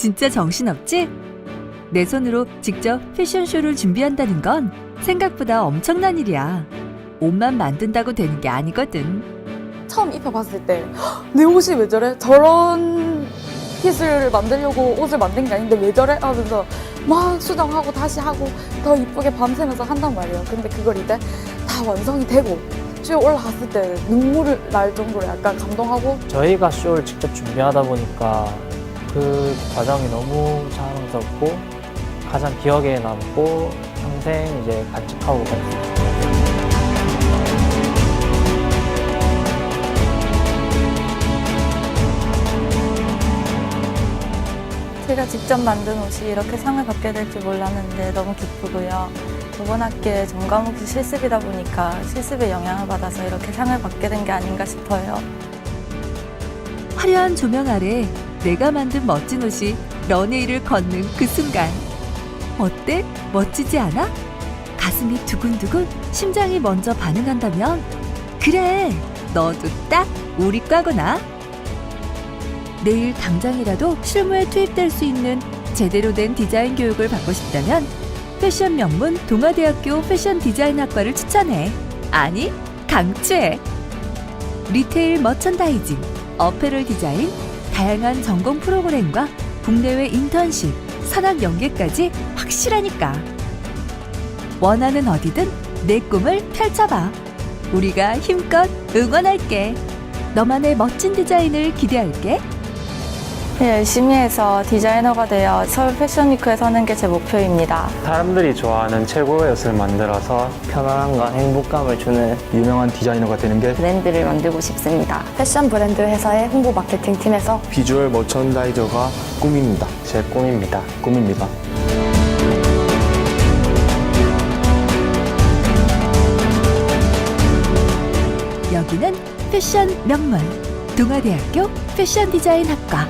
진짜 정신없지? 내 손으로 직접 패션쇼를 준비한다는 건 생각보다 엄청난 일이야. 옷만 만든다고 되는 게 아니거든. 처음 입혀봤을 때내 옷이 왜 저래? 저런 핏을 만들려고 옷을 만든 게 아닌데 왜 저래? 하면서 막 수정하고 다시 하고 더 이쁘게 밤새면서 한단 말이에요. 근데 그걸 이제 다 완성이 되고 쇼에 올라갔을 때 눈물을 날 정도로 약간 감동하고 저희가 쇼를 직접 준비하다 보니까 그 과정이 너무 자랑스럽고 가장 기억에 남고 평생 이제 간직하고 있습니다. 제가 직접 만든 옷이 이렇게 상을 받게 될 줄 몰랐는데 너무 기쁘고요. 이번 학기에 전 과목이 실습이다 보니까 실습에 영향을 받아서 이렇게 상을 받게 된 게 아닌가 싶어요. 화려한 조명 아래 내가 만든 멋진 옷이 런웨이를 걷는 그 순간. 어때? 멋지지 않아? 가슴이 두근두근 심장이 먼저 반응한다면 그래 너도 딱 우리 과구나 내일 당장이라도 실무에 투입될 수 있는 제대로 된 디자인 교육을 받고 싶다면 패션 명문 동아대학교 패션 디자인 학과를 추천해 아니 강추해 리테일 머천다이징 어페럴 디자인, 다양한 전공 프로그램과 국내외 인턴십, 산학 연계까지 확실하니까. 원하는 어디든 내 꿈을 펼쳐봐. 우리가 힘껏 응원할게. 너만의 멋진 디자인을 기대할게. 네, 열심히 해서 디자이너가 되어 서울 패션위크에 서는 게 제 목표입니다. 사람들이 좋아하는 최고의 옷을 만들어서 편안함과 행복감을 주는 유명한 디자이너가 되는 게 브랜드를 만들고 싶습니다. 패션 브랜드 회사의 홍보 마케팅 팀에서 비주얼 머천다이저가 꿈입니다. 제 꿈입니다. 꿈입니다. 여기는 패션 명문 동아대학교 패션 디자인 학과.